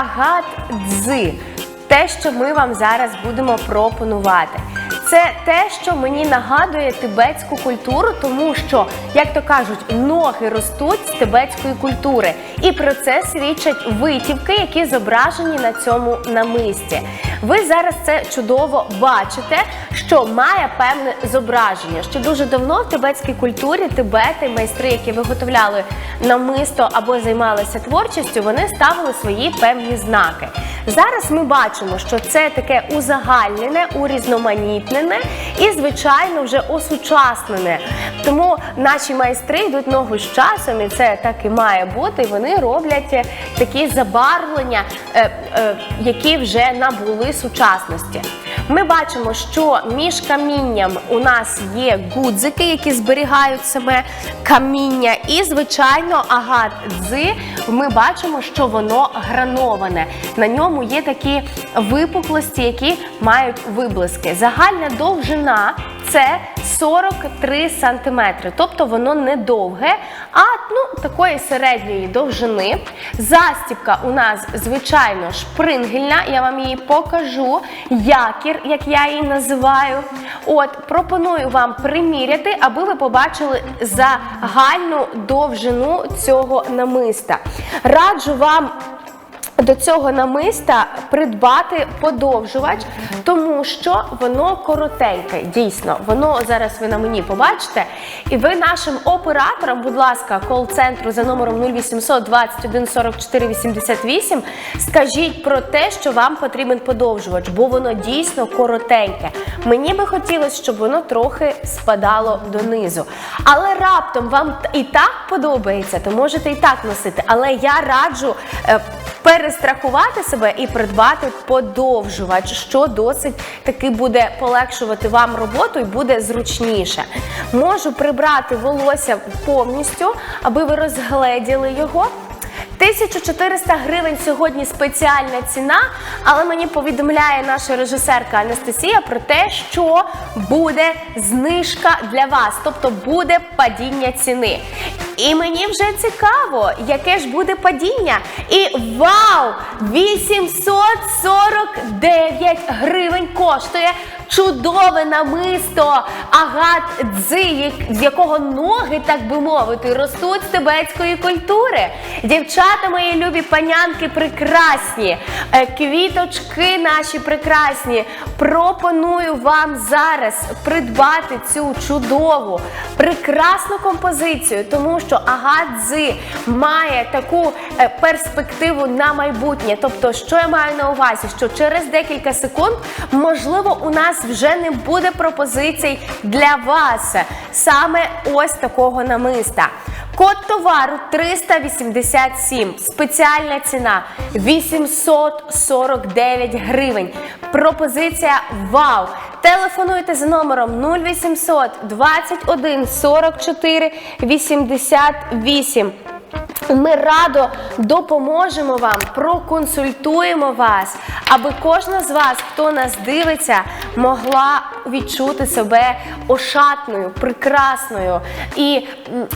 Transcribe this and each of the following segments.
агат дзи. Те, що ми вам зараз будемо пропонувати. Це те, що мені нагадує тибетську культуру, тому що, як то кажуть, ноги ростуть з тибетської культури. І про це свідчать витівки, які зображені на цьому намисті. Ви зараз це чудово бачите, що має певне зображення. Що дуже давно в тибетській культурі тибети, майстри, які виготовляли намисто або займалися творчістю, вони ставили свої певні знаки. Зараз ми бачимо, що це таке узагальнене, урізноманітнене і, звичайно, вже осучаснене. Тому наші майстри йдуть ногу з часом, і це так і має бути. І вони роблять е, такі забарвлення, е, е, які вже набули сучасності. Ми бачимо, що між камінням у нас є гудзики, які зберігають саме каміння, і, звичайно, агат дзи. Ми бачимо, що воно грановане. На ньому є такі випуклості, які мають виблиски. Загальна довжина це 43 сантиметри, тобто воно не довге, а ну такої середньої довжини. Застібка у нас звичайно шпрингельна. Я вам її покажу. Якір, як я її називаю. От пропоную вам приміряти, аби ви побачили загальну довжину цього намиста. Раджу вам до цього намиста придбати подовжувач, тому що воно коротеньке. Дійсно, воно зараз ви на мені побачите. І ви нашим операторам, будь ласка, кол-центру за номером 0800 21 44 88, скажіть про те, що вам потрібен подовжувач, бо воно дійсно коротеньке. Мені би хотілося, щоб воно трохи спадало донизу. Але раптом вам і так подобається, то можете і так носити. Але я раджу. Перестрахувати себе і придбати подовжувач, що досить таки буде полегшувати вам роботу і буде зручніше. Можу прибрати волосся повністю, аби ви розгледіли його. 1400 гривень сьогодні спеціальна ціна, але мені повідомляє наша режисерка Анастасія про те, що буде знижка для вас, тобто буде падіння ціни. І мені вже цікаво, яке ж буде падіння. І вау! 849 гривень коштує чудове намисто агат дзи, з якого ноги, так би мовити, ростуть з тибетської культури. Дівчата мої любі панянки прекрасні, е, квіточки наші прекрасні. Пропоную вам зараз придбати цю чудову, прекрасну композицію, тому що агат дзи має таку е, перспективу на майбутнє. Тобто, що я маю на увазі, що через декілька секунд, можливо, у нас вже не буде пропозицій для вас саме ось такого намиста. Код товару 387. Спеціальна ціна 849 гривень. Пропозиція вау! Телефонуйте за номером 0800 21 44 88. Ми радо допоможемо вам, проконсультуємо вас, аби кожна з вас, хто нас дивиться, могла відчути себе ошатною, прекрасною і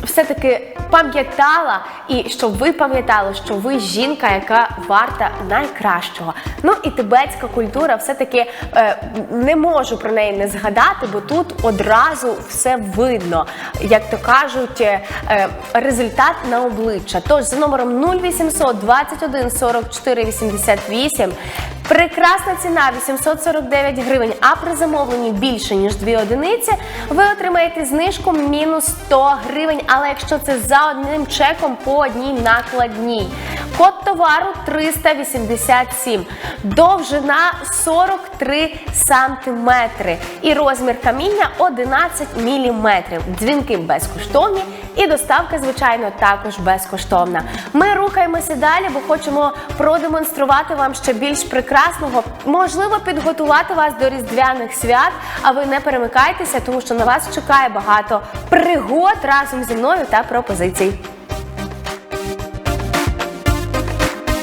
все-таки пам'ятала, і щоб ви пам'ятали, що ви жінка, яка варта найкращого. Ну і тибетська культура, все-таки е, не можу про неї не згадати, бо тут одразу все видно, як то кажуть, е, е, результат на обличчя. Тож за номером 0800 21 44 88 прекрасна ціна 849 гривень, а при замовленні більше ніж 2 одиниці ви отримаєте знижку мінус 100 гривень, але якщо це за одним чеком по одній накладній. Код товару 387, довжина 43 сантиметри і розмір каміння 11 міліметрів. Дзвінки безкоштовні і доставка, звичайно, також безкоштовна. Ми рухаємося далі, бо хочемо продемонструвати вам ще більш прекрасного, можливо, підготувати вас до різдвяних свят. А ви не перемикайтеся, тому що на вас чекає багато пригод разом зі мною та пропозицій.